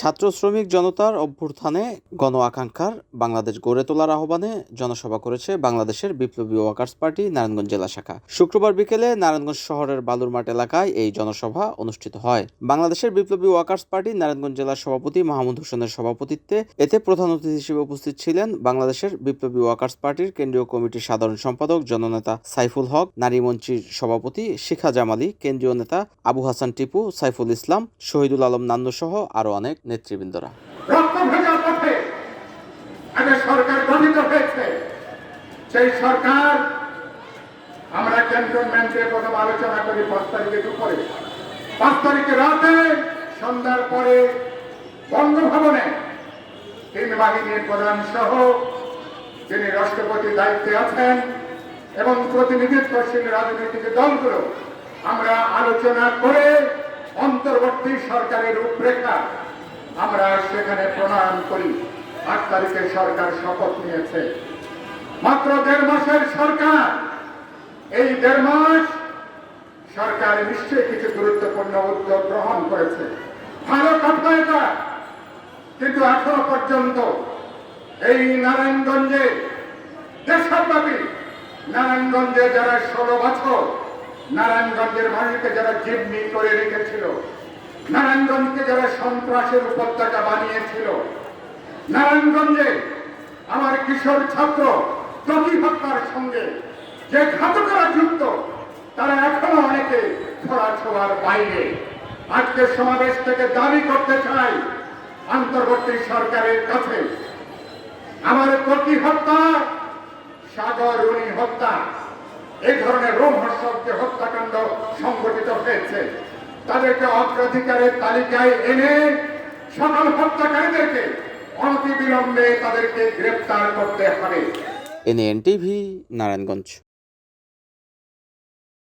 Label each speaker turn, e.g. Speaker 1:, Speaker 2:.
Speaker 1: ছাত্র শ্রমিক জনতার অভ্যুত্থানে গণ আকাঙ্ক্ষার বাংলাদেশ গড়ে তোলার আহ্বানে জনসভা করেছে বাংলাদেশের বিপ্লবী ওয়ার্কার্স পার্টি, নারায়ণগঞ্জ জেলা শাখা। শুক্রবার বিকেলে নারায়ণগঞ্জ শহরের বালুরমাট এলাকায় এই জনসভা অনুষ্ঠিত হয়। বাংলাদেশের বিপ্লবী ওয়ার্কার্স পার্টি, নারায়ণগঞ্জ জেলার সভাপতি মাহমুদ হোসেনের সভাপতিত্বে এতে প্রধান অতিথি হিসেবে উপস্থিত ছিলেন বাংলাদেশের বিপ্লবী ওয়ার্কার্স পার্টির কেন্দ্রীয় কমিটির সাধারণ সম্পাদক, জননেতা সাইফুল হক, নারী মঞ্চের সভাপতি শিখা জামালি, কেন্দ্রীয় নেতা আবু হাসান টিপু, সাইফুল ইসলাম, শহীদুল আলম নান্নু সহ আরও অনেক নেতৃবৃন্দরা।
Speaker 2: সরকার গঠিত হয়েছে। সেই সরকার আমরা ক্যান্টনমেন্টে প্রথম আলোচনা করি, পাঁচ তারিখে দুপুরে। পাঁচ তারিখে রাতে, সন্ধ্যার পরে বঙ্গভবনে তিন বাহিনীর প্রধান সহ যিনি রাষ্ট্রপতি দায়িত্বে আছেন এবং প্রতিনিধিত্বশীল রাজনৈতিক দলগুলো, আমরা আলোচনা করে অন্তর্বর্তী সরকারের রূপরেখা আমরা সেখানে প্রণয়ন করি। আট তারিখে সরকার শপথ নিয়েছে। মাত্র দেড় মাসের সরকার। এই দেড় মাস সরকার নিশ্চয়ই কিছু গুরুত্বপূর্ণ উদ্যোগ গ্রহণ করেছে। ভালো কথা এটা। কিন্তু এখনও পর্যন্ত এই নারায়ণগঞ্জে দেশব্যাপী নারায়ণগঞ্জে যারা ষোলো বছর, নারায়ণগঞ্জের মানুষকে যারা জিম্মি করে রেখেছিল নারায়ণগঞ্জকে যারা সন্ত্রাসের উপত্যকা বানিয়েছিল, নারায়ণগঞ্জে আমার কিশোর ছাত্র তকি হত্যার সঙ্গে যে ঘাতকরা যুক্ত, তারা এখনও অনেকে ছড়া ছোঁয়ার বাইরে। আজকে সমাবেশ থেকে দাবি করতে চাই অন্তর্বর্তী সরকারের কাছে, আমার তকি হত্যা, সাগর রুনি হত্যা এই ধরনের রোমহর্ষক যে হত্যাকাণ্ড সংঘটিত হয়েছে তাদেরকে অগ্রাধিকারের তালিকায় এনে সকল হত্যাকারীদেরকে অনতিবিলম্বে তাদেরকে গ্রেপ্তার করতে হবে।
Speaker 1: NN TV Narayanganj.